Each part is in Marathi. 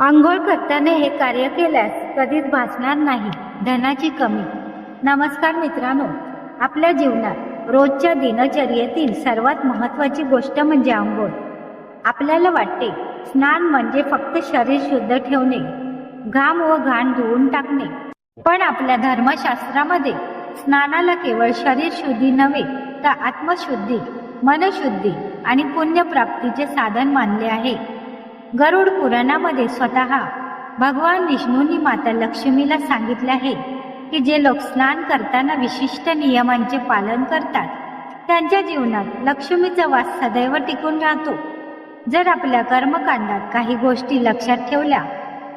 आंघोळ करताना हे कार्य केल्यास कधीच भासणार नाही धनाची कमी. नमस्कार मित्रांनो आपल्या जीवनात रोजच्या दिनचर्येतील सर्वात महत्वाची गोष्ट म्हणजे आंघोळ. आपल्याला वाटते स्नान म्हणजे फक्त शरीर शुद्ध ठेवणे घाम व घाण धुवून टाकणे. पण आपल्या धर्मशास्त्रामध्ये स्नानाला केवळ शरीर शुद्धी नव्हे तर आत्मशुद्धी मनशुद्धी आणि पुण्यप्राप्तीचे साधन मानले आहे. गरुड पुराणामध्ये स्वतः भगवान विष्णूंनी माता लक्ष्मीला सांगितले आहे की जे लोक स्नान करताना विशिष्ट नियमांचे पालन करतात त्यांच्या जीवनात लक्ष्मीचा वास सदैव टिकून राहतो. जर आपल्या कर्मकांडात काही गोष्टी लक्षात ठेवल्या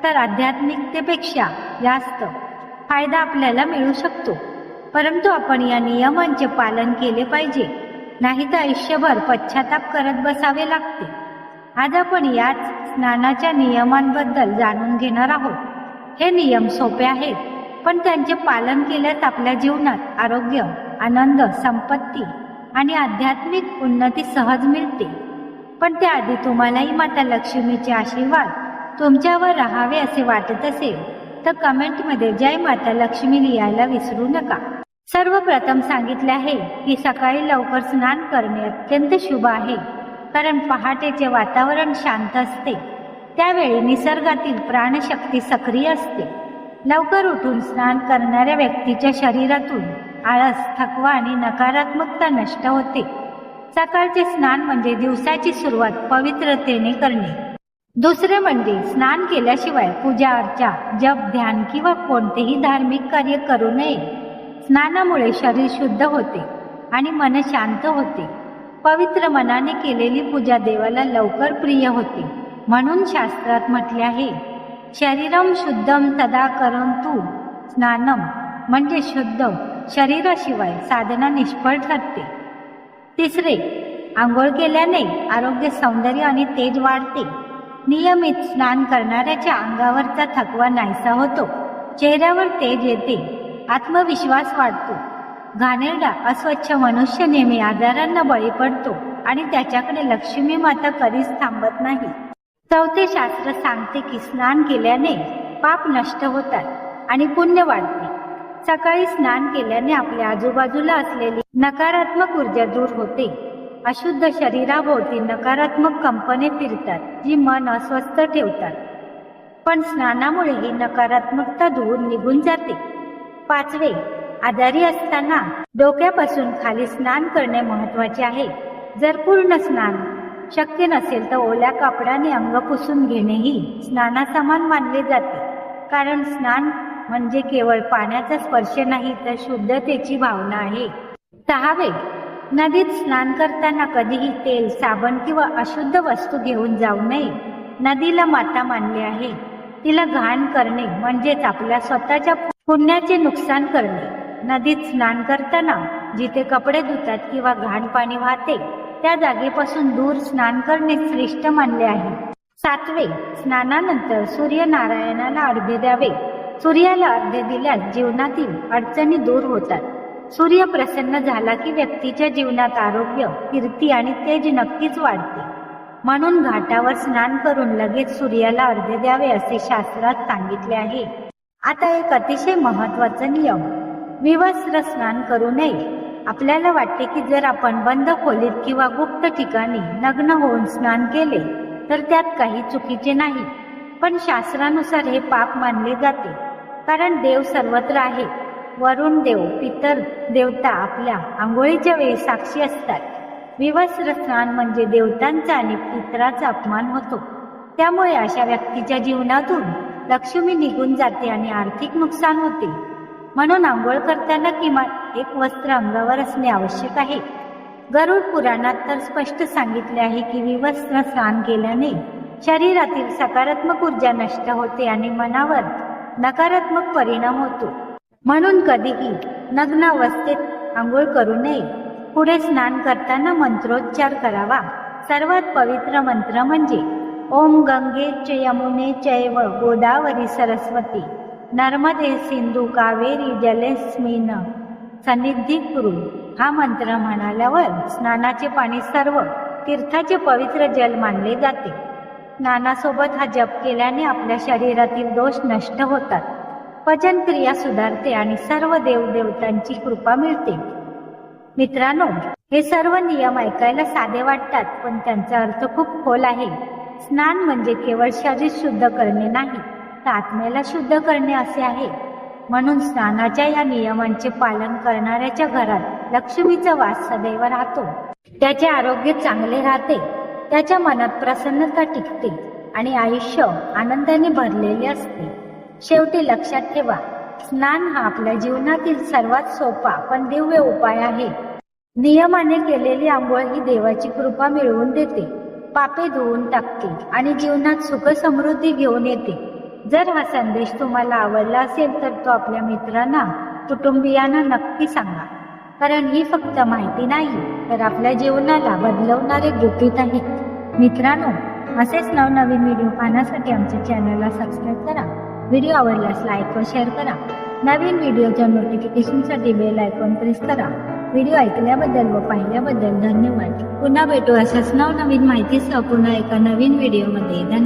तर आध्यात्मिकतेपेक्षा जास्त फायदा आपल्याला मिळू शकतो. परंतु आपण या नियमांचे पालन केले पाहिजे नाही तर आयुष्यभर पश्चाताप करत बसावे लागते. आज आपण याच स्नानाच्या नियमांबद्दल जाणून घेणार आहोत. हे नियम सोपे आहेत पण त्यांचे पालन केल्यास आपल्या जीवनात आरोग्य आनंद संपत्ती आणि आध्यात्मिक उन्नती सहज मिळते. पण त्याआधी तुम्हालाही माता लक्ष्मीचे आशीर्वाद तुमच्यावर राहावे असे वाटत असेल तर कमेंटमध्ये जय माता लक्ष्मी लिहायला विसरू नका. सर्वप्रथम सांगितले आहे की सकाळी लवकर स्नान करणे अत्यंत शुभ आहे. कारण पहाटेचे वातावरण शांत असते. त्यावेळी निसर्गातील प्राणशक्ती सक्रिय असते. लवकर उठून स्नान करणाऱ्या व्यक्तीच्या शरीरातून आळस थकवा आणि नकारात्मकता नष्ट होते. सकाळचे स्नान म्हणजे दिवसाची सुरुवात पवित्रतेने करणे. दुसरे म्हणजे स्नान केल्याशिवाय पूजा अर्चा जप ध्यान किंवा कोणतेही धार्मिक कार्य करू नये. स्नानामुळे शरीर शुद्ध होते आणि मन शांत होते. पवित्र मनाने केलेली पूजा देवाला लवकर प्रिय होते. म्हणून शास्त्रात म्हटले आहे शरीरम शुद्धम सदा करंतु स्नानम म्हणजे शुद्ध शरीराशिवाय साधना निष्फळ ठरते. तिसरे आंघोळ केल्याने आरोग्य सौंदर्य आणि तेज वाढते. नियमित स्नान करणाऱ्याच्या अंगावरचा थकवा नाहीसा होतो. चेहऱ्यावर तेज येते. आत्मविश्वास वाढतो. घाणेरडा अस्वच्छ मनुष्य नेहमी आजारांना बळी पडतो आणि त्याच्याकडे लक्ष्मी माता कधीच थांबत नाही. चौथे शास्त्र सांगते की स्नान केल्याने पाप नष्ट होतात आणि पुण्य वाढते. सकाळी स्नान केल्याने आपल्या आजूबाजूला असलेली नकारात्मक ऊर्जा दूर होते. अशुद्ध शरीराभोवती नकारात्मक कंपने फिरतात जी मन अस्वस्थ ठेवतात. पण स्नानामुळे ही नकारात्मकता दूर निघून जाते. पाचवे आजारी असताना डोक्यापासून खाली स्नान करणे महत्त्वाचे आहे. जर पूर्ण स्नान शक्य नसेल तर ओल्या कापडाने अंग पुसून घेणेही स्नानासमान मानले जाते. कारण स्नान म्हणजे केवळ पाण्याचा स्पर्श नाही तर शुद्धतेची भावना आहे. सहावे नदीत स्नान करताना कधीही तेल साबण किंवा अशुद्ध वस्तू घेऊन जाऊ नये. नदीला माता मानले आहे. तिला घाण करणे म्हणजेच आपल्या स्वतःच्या पुण्याचे नुकसान करणे. नदीत स्नान करताना जिथे कपडे धुतात किंवा घाण पाणी वाहते त्या जागेपासून दूर स्नान करणे श्रेष्ठ मानले आहे. सातवे स्नानानंतर सूर्यनारायणाला अर्घ्य द्यावे. सूर्याला अर्घ्य दिल्यास जीवनातील अडचणी दूर होतात. सूर्य प्रसन्न झाला की व्यक्तीच्या जीवनात आरोग्य कीर्ती आणि तेज नक्कीच वाढते. म्हणून घाटावर स्नान करून लगेच सूर्याला अर्घ्य द्यावे असे शास्त्रात सांगितले आहे. आता एक अतिशय महत्त्वाचा नियम. विवस्त्र स्नान करू नये. आपल्याला वाटते की जर आपण बंद खोलीत किंवा गुप्त ठिकाणी नग्न होऊन स्नान केले तर त्यात काही चुकीचे नाही. पण शास्त्रानुसार हे पाप मानले जाते. कारण देव सर्वत्र आहे. वरुण देव पितर देवता आपल्या आंघोळीच्या वेळी साक्षी असतात. विवस्त्र स्नान म्हणजे देवतांचा आणि पितराचा अपमान होतो. त्यामुळे अशा व्यक्तीच्या जीवनातून लक्ष्मी निघून जाते आणि आर्थिक नुकसान होते. म्हणून आंघोळ करताना किमान एक वस्त्र अंगावर असणे आवश्यक आहे. गरुड पुराणात तर स्पष्ट सांगितले आहे की विवस्त्र स्नान केल्याने शरीरातील सकारात्मक ऊर्जा नष्ट होते आणि मनावर नकारात्मक परिणाम होतो. म्हणून कधीही नग्न अवस्थेत आंघोळ करू नये. पुढे स्नान करताना मंत्रोच्चार करावा. सर्वात पवित्र मंत्र म्हणजे ओम गंगे च यमुने चैव गोदावरी सरस्वती. नर्मदे सिंधू कावेरी जलेस्मिन सन्निधी कुरु. हा मंत्र म्हणाल्यावर स्नानाचे पाणी सर्व तीर्थाचे पवित्र जल मानले जाते. स्नानासोबत हा जप केल्याने आपल्या शरीरातील दोष नष्ट होतात. पचन क्रिया सुधारते आणि सर्व देवदेवतांची कृपा मिळते. मित्रांनो हे सर्व नियम ऐकायला साधे वाटतात पण त्यांचा अर्थ खूप खोल आहे. स्नान म्हणजे केवळ शरीर शुद्ध करणे नाही तर आत्म्याला शुद्ध करणे असे आहे. म्हणून स्नानाच्या या नियमांचे पालन करणाऱ्याच्या घरात लक्ष्मीचा वास सदैव राहतो. त्याचे आरोग्य चांगले राहते. त्याच्या मनात प्रसन्नता टिकते आणि आयुष्य आनंदाने भरलेले असते. शेवटी लक्षात ठेवा स्नान हा आपल्या जीवनातील सर्वात सोपा पण दिव्य उपाय आहे. नियमाने केलेली आंघोळ ही देवाची कृपा मिळवून देते. पापे धुवून टाकते आणि जीवनात सुख समृद्धी घेऊन येते. जर हा संदेश तुम्हाला आवडला असेल तर तो आपल्या मित्रांना कुटुंबियांना नक्की सांगा. कारण ही फक्त माहिती नाही तर आपल्या जीवनाला बदलवणारे गुपित आहेत. मित्रांनो असेच नवनवीन व्हिडिओ पाहण्यासाठी आमच्या चॅनलला सबस्क्राईब करा. व्हिडिओ आवडल्यास लाईक व शेअर करा. नवीन व्हिडिओच्या नोटिफिकेशनसाठी बेल आयकॉन प्रेस करा. व्हिडिओ ऐकल्याबद्दल व पाहिल्याबद्दल धन्यवाद. पुन्हा भेटू अशाच नवनवीन माहितीसह पुन्हा एका नवीन व्हिडिओमध्ये. धन्यवाद.